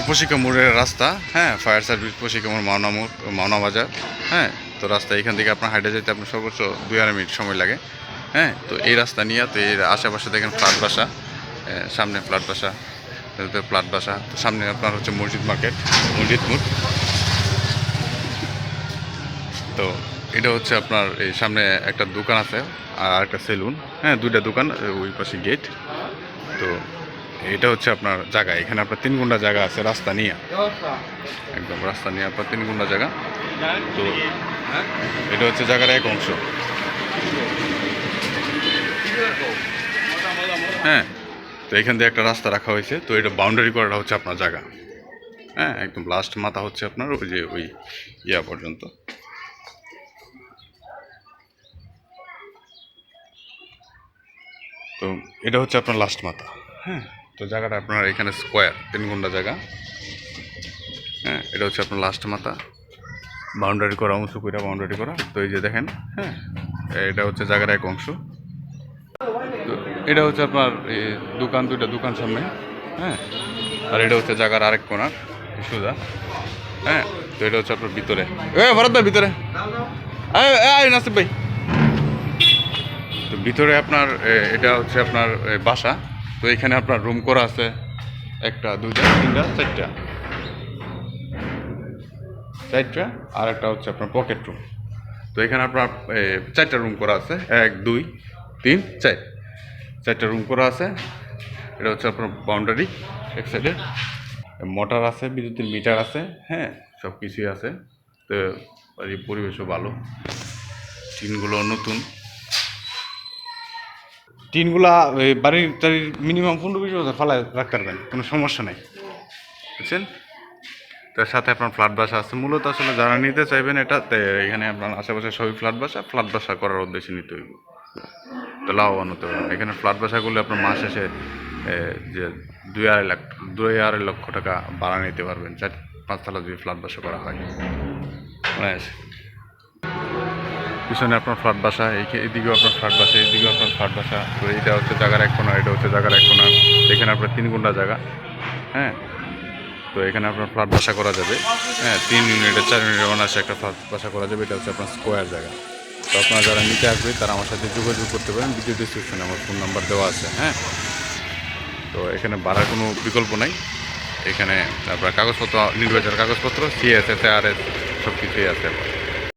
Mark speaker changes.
Speaker 1: আপনার পশিকা মোড়ের রাস্তা হ্যাঁ ফায়ার সার্ভিস মাওনা মোড়, মাওনা বাজার হ্যাঁ তো রাস্তা এখান থেকে আপনার হাইটে যেতে আপনার সর্বোচ্চ দুই আড়াই মিনিট সময় লাগে হ্যাঁ তো এই রাস্তা নিয়ে তো এর আশেপাশে দেখেন ফ্ল্যাট বাসা সামনে ফ্ল্যাট বাসা ফ্ল্যাট বাসা, তো সামনে আপনার হচ্ছে মসজিদ মার্কেট, মসজিদ মোড়। তো এটা হচ্ছে আপনার এই সামনে একটা দোকান আছে আর একটা সেলুন হ্যাঁ দুইটা দোকান, ওই পাশে গেট, তো এটা হচ্ছে আপনার জায়গা। এখানে আপনার তিন গুন্ডা জায়গা আছে রাস্তা নিয়ে। একদম রাস্তা নিয়ে আপনার তিন গুন্ডা জায়গা। তো এটা হচ্ছে জায়গার এক অংশ। হ্যাঁ তো এখান দিয়ে একটা রাস্তা রাখা হয়েছে। তো এটা বাউন্ডারি করাটা হচ্ছে আপনার জায়গা। হ্যাঁ একদম লাস্ট মাথা হচ্ছে আপনার ওই যে ওই ইয়া পর্যন্ত। তো এটা হচ্ছে আপনার লাস্ট মাথা। হ্যাঁ। তো জায়গাটা আপনার এখানে স্কোয়ার তিন ঘণ্টা জায়গা। হ্যাঁ এটা হচ্ছে আপনার লাস্ট মাথা। বাউন্ডারি করা অংশ কইরা বাউন্ডারি করা। তো এই যে দেখেন হ্যাঁ এটা হচ্ছে জায়গার এক অংশ। তো এটা হচ্ছে আপনার দোকান, দুইটা দোকান সামনে হ্যাঁ। আর এটা হচ্ছে জায়গার আরেক কোনার সুদা হ্যাঁ তো এটা হচ্ছে আপনার ভিতরে। এ, ভরত ভাই, ভিতরে। নাসিব ভাই। তো ভিতরে আপনার এটা হচ্ছে আপনার বাসা। তো এখানে আপনার রুম করা আছে একটা, দুইটা, তিনটা, চারটা। চারটা আর একটা হচ্ছে আপনার পকেট রুম তো এখানে আপনার চারটা রুম করা আছে। এক, দুই, তিন, চার। চারটা রুম করা আছে। এটা হচ্ছে আপনার বাউন্ডারি এক সাইডে মোটর আছে, বিদ্যুতের মিটার আছে হ্যাঁ সব কিছুই আছে। তো পরিবেশও ভালো। টিনগুলো নতুন। টিনগুলা বাড়ির টাড়ির মিনিমাম পনেরো বিশ বছর ফালায় রাখতে পারবেন, কোনো সমস্যা নেই। বুঝছেন? তার সাথে আপনার ফ্ল্যাট বাসা আছে। মূলত আসলে যারা নিতে চাইবেন এটা এখানে আপনার আশেপাশে সবই ফ্ল্যাট বাসা। ফ্ল্যাট বাসা করার উদ্দেশ্যে নিতে হইব। তো লাভবান হতে পারবেন এখানে ফ্ল্যাট বাসা করলে আপনার মাস শেষে যে দুই আড়াই লাখ, দুই আড়াই লক্ষ টাকা ভাড়া নিতে পারবেন। চার, পাঁচতলা যদি ফ্ল্যাট বাসা করা হয়। মানে পিছনে আপনার ফ্ল্যাট বাসা এদিকেও আপনার ফ্ল্যাট বাসা, এদিকেও আপনার ফ্ল্যাট বাসা। তো এটা হচ্ছে জায়গার এক কোনা, এটা হচ্ছে জায়গার এক কোনা। এখানে আপনার তিন গুন্ডা জায়গা হ্যাঁ? তো এখানে আপনার ফ্ল্যাট বাসা করা যাবে। হ্যাঁ তিন ইউনিটের চার ইউনিটের অনার্সে একটা ফ্ল্যাট বাসা করা যাবে। এটা হচ্ছে আপনার স্কোয়ার জায়গা। তো আপনারা যারা নিতে আসবে, তারা আমার সাথে যোগাযোগ করতে পারেন। ভিডিও ডিসক্রিপশনে আমার ফোন নাম্বার দেওয়া আছে হ্যাঁ? তো এখানে ভাড়ার কোনো বিকল্প নাই। এখানে আপনার কাগজপত্র নির্বাচনের কাগজপত্র সিএসএস আর এস সব কিছুই আছে।